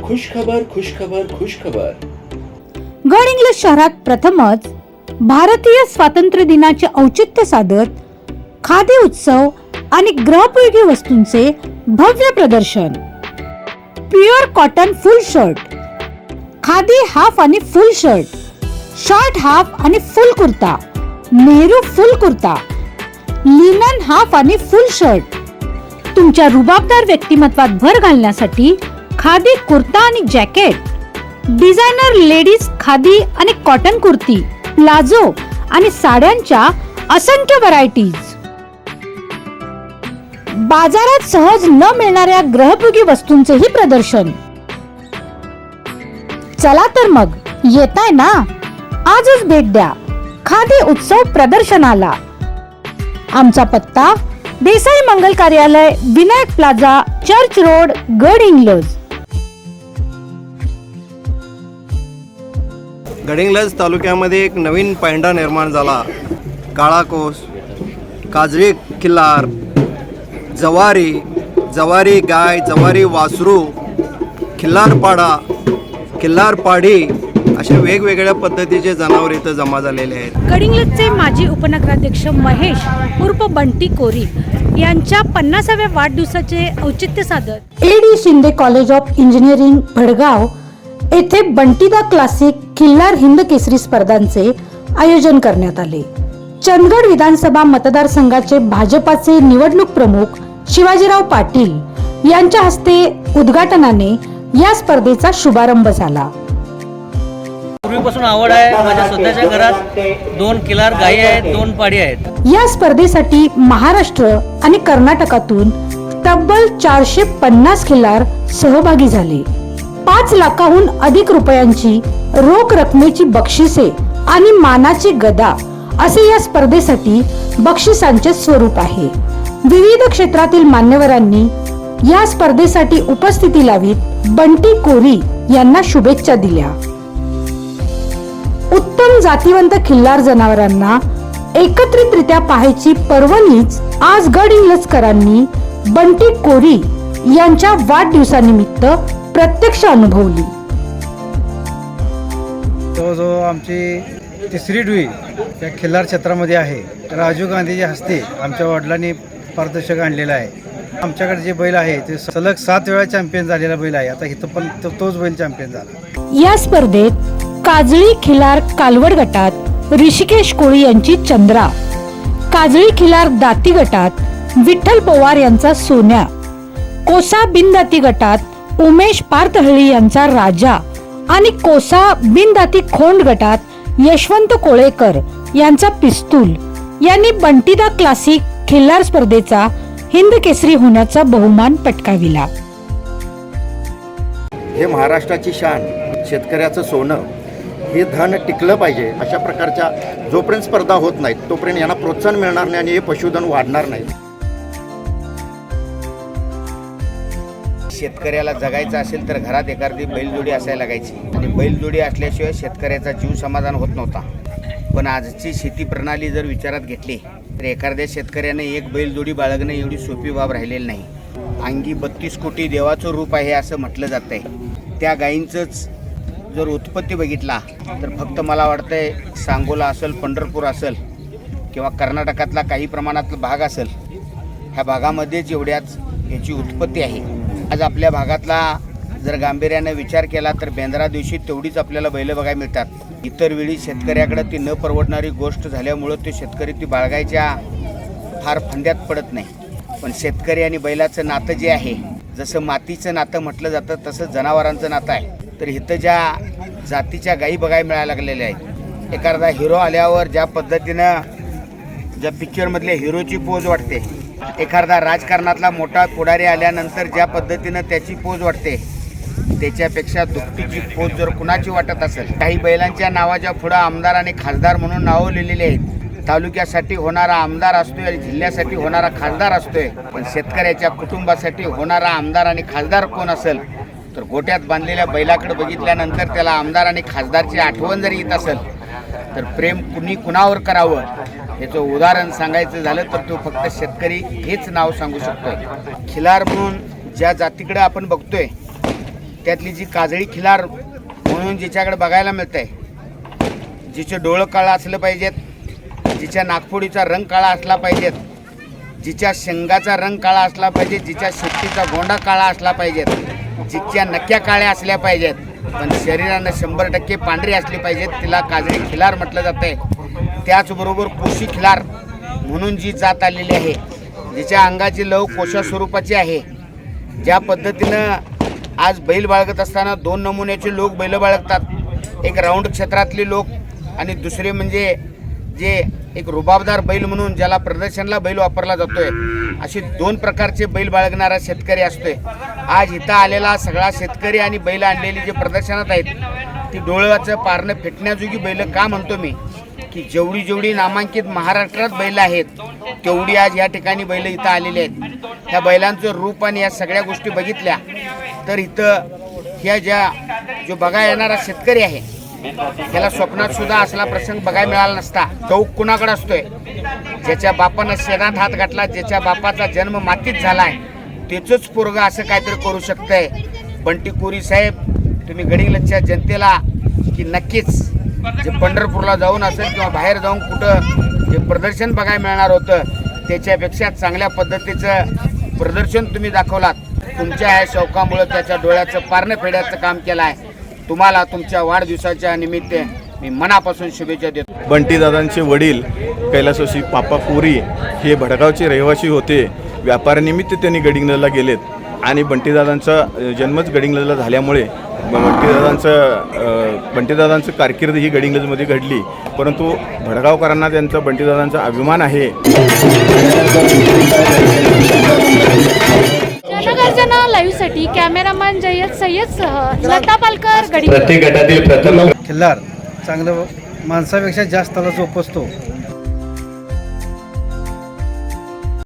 खुशखबर खुश खबर गड इंग्लज शहरात प्रथमच भारतीय स्वातंत्र्य दिनाचे औचित्य साधत खादी उत्सव आणि ग्रहपयोगी वस्तूंचे भव्य प्रदर्शन. Pure cotton full shirt khadi half आणि फुल शर्ट शॉर्ट हाफ आणि full kurta. Nehru full kurta. Linen half आणि फुल शर्ट तुमच्या रुबाबदार व्यक्तिमत्वात भर घालण्यासाठी खादी कुर्ता आणि जॅकेट. डिझायनर लेडीज खादी आणि कॉटन कुर्ती प्लाझो आणि साड्यांच्या असंख्य व्हरायटीज बाजारात सहज न मिळणाऱ्या ग्रहभोगी वस्तूंचेही प्रदर्शन. चला तर मग येताय ना? आजच भेट द्या. खादी उत्सव प्रदर्शनाला. आमचा पत्ता देसाई मंगल कार्यालय विनायक प्लाझा चर्च रोड गड इंग्लज. गडिंग्लज तालुक्यामध्ये एक नवीन पायंडा निर्माण झाला. काळा कोस काजळी किल्लार जवारी जवारी गाय जवारी वासरू खिल्लारपाडा खिल्लारपाडी अशा वेगवेगळ्या पद्धतीचे जनावर इथं जमा झालेले आहेत. गडिंग्लजचे माजी उपनगराध्यक्ष महेश उर्फ बंटी कोरी यांच्या पन्नासाव्या वाढदिवसाचे औचित्य साधत A D Shinde college of engineering Bhadgaon येथे बंटीदा क्लासिक खिल्लार हिंद केसरी स्पर्धांचे आयोजन करण्यात आले. चंदगड विधानसभा मतदारसंघाचे भाजपाचे निवडणूक प्रमुख शिवाजीराव पाटील यांच्या हस्ते उद्घाटनाने या स्पर्धेचा शुभारंभ झाला. पूर्वीपासून आवड आहे माझ्या स्वतःच्या घरात. दोन किलार गायी आहेत दोन पाडी आहेत. या स्पर्धेसाठी महाराष्ट्र आणि कर्नाटकातून तब्बल चारशे पन्नास खिल्लार सहभागी झाले. पाच लाखाहून अधिक रुपयांची रोख रकमेची बक्षिसे आणि मानाची गदा असे या स्पर्धेसाठी बक्षिसांचे स्वरूप आहे. विविध क्षेत्रातील मान्यवरांनी या स्पर्धेसाठी उपस्थिती लावीत बंटी कोरी यांना शुभेच्छा दिल्या. उत्तम जातीवंत खिल्लार जनावरांना एकत्रितरित्या पाहायची पर्वणीच आज गड इंग्लजकरांनी बंटी कोरी यांच्या वाढदिवसानिमित्त प्रत्यक्ष अनुभवली. जवळजवळ आमची तिसरी डुई त्या खिल्लार क्षेत्रामध्ये आहे राजीव गांधीच्या हस्ते आमच्या वडिलांनी पारदर्शक आणलेला आहे. आमच्याकडे जे बैल आहे ते सलग सात वेळा चॅम्पियन झालेला बैल आहे. आता इथं पण तो- तोच बैल चॅम्पियन झाला. या स्पर्धेत काजळी खिलार कालवड गटात ऋषिकेश कोळी यांची चंद्रा काजळी खिलार दाती गटात विठ्ठल पवार यांचा सोन्या कोसा बिनदाती गटात उमेश पार्थहळी यांचा राजा आणि कोसा बिनदाती खोंड गटात यशवंत कोळेकर यांचा पिस्तूल. यांनी बंटीदा क्लासिक खिल्लार स्पर्धेचा हिंद केसरी होण्याचा बहुमान पटकाविला. हे महाराष्ट्राची शान शेतकऱ्याचं सोनं हे धन टिकलं पाहिजे अशा प्रकारच्या जोपर्यंत स्पर्धा होत नाहीत तोपर्यंत यांना प्रोत्साहन मिळणार नाही आणि हे पशुधन वाढणार नाही. शेतकऱ्याला जगायचं असेल तर घरात एखादी बैलजोडी असायला लागायची. आणि बैलजोडी असल्याशिवाय शेतकऱ्याचा जीव समाधान होत नव्हता. पण आजची शेती प्रणाली जर विचारात घेतली तर एखाद्या शेतकऱ्याने एक बैलजोडी बाळगणं एवढी सोपी बाब राहिलेली नाही. अंगी बत्तीस कोटी देवाचं रूप आहे असं म्हटलं जात आहे त्या गायींचंच जर उत्पत्ती बघितला तर फक्त मला वाटतंय सांगोला असेल पंढरपूर असेल किंवा कर्नाटकातला काही प्रमाणात भाग असेल ह्या भागामध्येच एवढ्याच याची उत्पत्ती आहे. आज आपल्या भागातला जर गांभीर्याने विचार केला तर बेंद्रा दिवशी तेवढीच आपल्याला बैलं बघायला मिळतात. इतर वेळी शेतकऱ्याकडे ती न परवडणारी गोष्ट झाल्यामुळं ते शेतकरी ती बाळगायच्या फार फंद्यात पडत नाही. पण शेतकरी आणि बैलाचं नातं जे आहे जसं मातीचं नातं म्हटलं जातं तसं जनावरांचं नातं आहे. तर इथं ज्या जातीच्या गायी बघायला मिळायला लागलेल्या आहेत एखादा हिरो आल्यावर ज्या पद्धतीनं ज्या पिक्चरमधल्या हिरोची पोज वाटते एखादा राजकारणातला मोठा पुढारी आल्यानंतर ज्या पद्धतीनं त्याची पोज वाटते त्याच्यापेक्षा दुपटीची पोज जर कुणाची वाटत असेल? काही बैलांच्या नावाच्या पुढं आमदार आणि खासदार म्हणून नावं लिहिलेली आहेत. तालुक्यासाठी होणारा आमदार असतोय आणि जिल्ह्यासाठी होणारा खासदार असतोय. पण शेतकऱ्याच्या कुटुंबासाठी होणारा आमदार आणि खासदार कोण असेल? तर गोट्यात बांधलेल्या बैलाकडे बघितल्यानंतर त्याला आमदार आणि खासदारची आठवण जरी येत असेल तर प्रेम कुणी कुणावर करावं? याचं उदाहरण सांगायचं झालं तर तो फक्त शेतकरी हेच नाव सांगू शकतोय. खिलार म्हणून ज्या जातीकडे आपण बघतोय त्यातली जी काजळी खिलार म्हणून जिच्याकडे बघायला मिळत आहे जिचे डोळं काळं असलं पाहिजेत जिच्या नागपुडीचा रंग काळा असला पाहिजेत जिच्या शेंगाचा रंग काळा असला पाहिजे जिच्या शेतीचा गोंडा काळा असला पाहिजेत जिच्या नक्या काळ्या असल्या पाहिजेत पण शरीरानं शंभर टक्के पांढरी असली पाहिजेत तिला काजळी खिलार म्हटलं जातं आहे त्याचबरोबर कोशी खिलार म्हणून जी जात आलेली आहे जिच्या अंगाची लव कोशा स्वरूपाची आहे ज्या पद्धतीनं आज बैल बाळगत असताना दोन नमुन्याचे लोक बैल बाळगतात. एक राऊंड क्षेत्रातले लोक आणि दुसरे म्हणजे जे एक रुबाबदार बैल म्हणून ज्याला प्रदर्शनला बैल वापरला जातोय असे दोन प्रकारचे बैल बाळगणारा शेतकरी असतोय. आज इथं आलेला सगळा शेतकरी आणि बैल आणलेली जे प्रदर्शनात आहेत ती डोळ्याचं पारणं फेटण्याजोगी बैल का म्हणतो मी? की जेवढी जेवढी नामांकित महाराष्ट्रात बैल आहेत तेवढी आज या ठिकाणी बैल इथं आलेली आहेत. ह्या बैलांचं रूप आणि या सगळ्या गोष्टी बघितल्या तर इथं ह्या ज्या जो बघा येणारा शेतकरी आहे त्याला स्वप्नात सुद्धा असला प्रसंग बघायला मिळाला नसता. चौक कुणाकडे असतोय? ज्याच्या बापानं शेणात हात घातला ज्याच्या बापाचा जन्म मातीत झालाय त्याचंच पोरग असं काहीतरी करू शकतंय. बंटी कोरी साहेब तुम्ही गडिंगलच्या जनतेला की नक्कीच जे पंढरपूरला जाऊन असेल किंवा बाहेर जाऊन कुठं जे प्रदर्शन बघायला मिळणार होतं त्याच्यापेक्षा चांगल्या पद्धतीचं प्रदर्शन तुम्ही दाखवलात. तुमच्या ह्या शौकामुळं त्याच्या डोळ्याचं पारणं फेड्याचं काम केलं आहे. तुम्हाला तुमच्या वाढदिवसाच्या निमित्त मी मनापासून शुभेच्छा देतो. बंटीदादांचे वडील कैलासवासी पापा कोरी हे भडगावचे रहिवासी होते. व्यापारानिमित्त त्यांनी गडिंग्लजला गेलेत. आणि बंटीदादांचा जन्मच गडिंग्लजला झाल्यामुळे बंटीदादांचं बंटीदादांचं कारकीर्द ही गडिंग्लजमध्ये घडली. परंतु भडगावकरांना त्यांचा बंटीदादांचा अभिमान आहे. जनगर्जना लाईव्हसाठी कॅमेरामॅन जय्यद सय्यदसह लता पालकर गडी प्रत्येक गटातील प्रथम खिल्लार चांगलं माणसापेक्षा जास्त त्याला जोपसतो